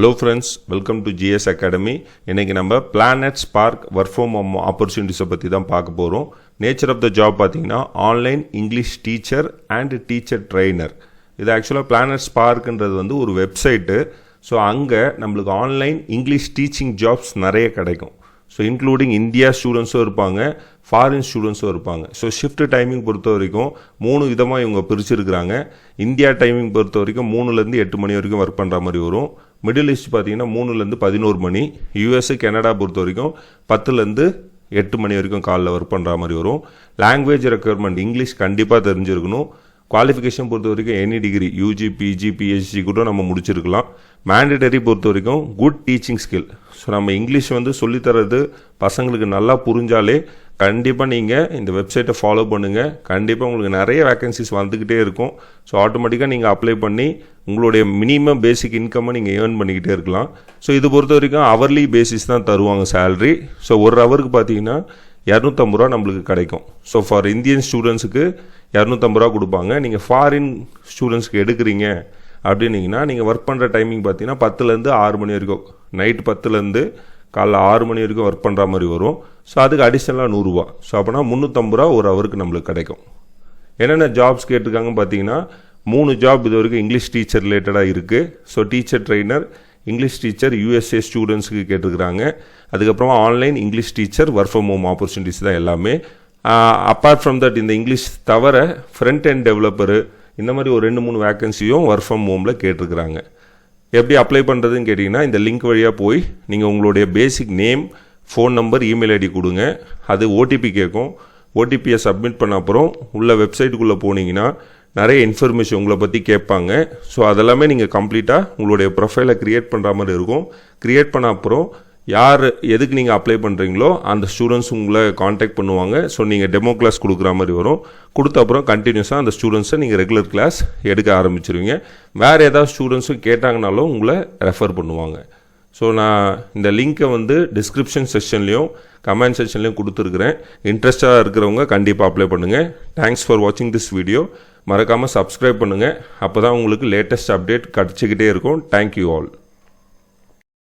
Hello friends welcome to GS academy இன்றைக்கி நம்ம planet spark work from home ஆப்பர்ச்சுனிட்டிஸை பற்றி தான் பார்க்க போகிறோம் நேச்சர் ஆஃப் த ஜாப் பார்த்தீங்கன்னா online English teacher and teacher trainer இது ஆக்சுவலாக பிளானட் பார்க்குன்றது வந்து ஒரு வெப்சைட்டு ஸோ அங்கே நம்மளுக்கு ஆன்லைன் இங்கிலீஷ் டீச்சிங் ஜாப்ஸ் நிறைய கிடைக்கும். ஸோ இன்க்ளூடிங் இந்தியா ஸ்டூடெண்ட்ஸும் இருப்பாங்க ஃபாரின் ஸ்டூடெண்ட்ஸும் இருப்பாங்க. ஸோ ஷிஃப்ட் டைமிங் பொறுத்த வரைக்கும் மூணு விதமாக இவங்க பிரிச்சுருக்குறாங்க. இந்தியா டைமிங் பொறுத்த வரைக்கும் மூணுலேருந்து எட்டு மணி வரைக்கும் ஒர்க் பண்ணுற மாதிரி வரும். மிடில் ஈஸ்ட் பார்த்தீங்கன்னா மூணுலேருந்து பதினோரு மணி யூஎஸ்ஸு கனடா பொறுத்த வரைக்கும் பத்துலேருந்து எட்டு மணி வரைக்கும் காலைல ஒர்க் பண்ணுற மாதிரி வரும். லாங்குவேஜ் ரெக்குயர்மெண்ட் இங்கிலீஷ் கண்டிப்பாக தெரிஞ்சிருக்கணும். குவாலிஃபிகேஷன் பொறுத்த வரைக்கும் any degree UG PG PhD கூட நம்ம முடிச்சிருக்கலாம். மேண்டடரி பொறுத்த வரைக்கும் குட் டீச்சிங் ஸ்கில் ஸோ நம்ம இங்கிலீஷ் வந்து சொல்லித்தரது பசங்களுக்கு நல்லா புரிஞ்சாலே கண்டிப்பாக நீங்கள் இந்த வெப்சைட்டை ஃபாலோ பண்ணுங்கள் கண்டிப்பாக உங்களுக்கு நிறைய வேக்கன்சிஸ் வந்துக்கிட்டே இருக்கும். ஸோ ஆட்டோமேட்டிக்காக நீங்கள் அப்ளை பண்ணி உங்களுடைய மினிமம் பேசிக் இன்கம்மை நீங்கள் ஏர்ன் பண்ணிக்கிட்டே இருக்கலாம். ஸோ இது பொறுத்த வரைக்கும் அவர்லி பேசிஸ் தான் தருவாங்க சேலரி ஸோ ஒரு ஹவருக்கு பார்த்தீங்கன்னா இரநூத்தம்பது ரூபா நம்மளுக்கு கிடைக்கும். ஸோ ஃபார் இந்தியன் ஸ்டூடெண்ட்ஸுக்கு இரநூத்தம்பது ரூபா கொடுப்பாங்க. நீங்கள் ஃபாரின் ஸ்டூடெண்ட்ஸ்க்கு எடுக்கிறீங்க அப்படின்னீங்கன்னா நீங்கள் ஒர்க் பண்ணுற டைமிங் பார்த்தீங்கன்னா பத்துலேருந்து ஆறு மணி வரைக்கும். நைட் பத்துலேருந்து காலைல ஆறு மணி வரைக்கும் ஒர்க் பண்ணுற மாதிரி வரும். ஸோ அதுக்கு அடிஷ்னலாக நூறுரூவா. ஸோ அப்போனா முந்நூற்றம்பது ரூபா ஒரு ஹவருக்கு நம்மளுக்கு கிடைக்கும். என்னென்ன ஜாப்ஸ் கேட்டிருக்காங்கன்னு பார்த்தீங்கன்னா மூணு ஜாப் இது வரைக்கும் இங்கிலீஷ் டீச்சர் ரிலேட்டடாக இருக்குது so teacher trainer English teacher USA ஸ்டூடெண்ட்ஸுக்கு கேட்டிருக்கிறாங்க. அதுக்கப்புறமா online English teacher work from home opportunities தான் எல்லாமே. அப்பார்ட் ஃப்ரம் தட் இந்த இங்கிலீஷ் தவிர ஃப்ரண்ட் அண்ட் டெவலப்பரு இந்த மாதிரி ஒரு ரெண்டு மூணு வேக்கன்சியும் ஒர்க் ஃப்ரம் ஹோமில் கேட்டிருக்கிறாங்க. எப்படி அப்ளை பண்ணுறதுன்னு கேட்டிங்கன்னா இந்த லிங்க் வழியாக போய் நீங்கள் உங்களுடைய basic name phone number email ID கொடுங்க. அது ஓடிபி கேட்கும். ஓடிபியை சப்மிட் பண்ண அப்புறம் உள்ள வெப்சைட்டுக்குள்ளே போனீங்கன்னா நிறைய இன்ஃபர்மேஷன் உங்களை பற்றி கேட்பாங்க. ஸோ அதெல்லாமே நீங்கள் கம்ப்ளீட்டாக உங்களுடைய ப்ரொஃபைலை க்ரியேட் பண்ணுற மாதிரி இருக்கும். க்ரியேட் பண்ண அப்புறம் யார் எதுக்கு நீங்கள் அப்ளை பண்ணுறீங்களோ அந்த ஸ்டூடெண்ட்ஸ் உங்களை காண்டாக்ட் பண்ணுவாங்க. ஸோ நீங்கள் டெமோ கிளாஸ் கொடுக்குற மாதிரி வரும். கொடுத்த அப்புறம் கண்டினியூஸாக அந்த ஸ்டூடெண்ட்ஸை நீங்கள் ரெகுலர் கிளாஸ் எடுக்க ஆரம்பிச்சிருவீங்க. வேறு ஏதாவது ஸ்டூடெண்ட்ஸும் கேட்டாங்கனாலும் உங்களை ரெஃபர் பண்ணுவாங்க. ஸோ நான் இந்த லிங்க்கை வந்து டிஸ்கிரிப்ஷன் செக்ஷன்லேயும் கமெண்ட் செக்ஷன்லேயும் கொடுத்துருக்குறேன். இன்ட்ரெஸ்டாக இருக்கிறவங்க கண்டிப்பாக அப்ளை பண்ணுங்கள் தேங்க்ஸ் ஃபார் வாட்சிங் திஸ் வீடியோ மறக்காமல் சப்ஸ்கிரைப் பண்ணுங்கள் அப்போ தான் உங்களுக்கு லேட்டஸ்ட் அப்டேட் கிடச்சிக்கிட்டே இருக்கும். Thank you all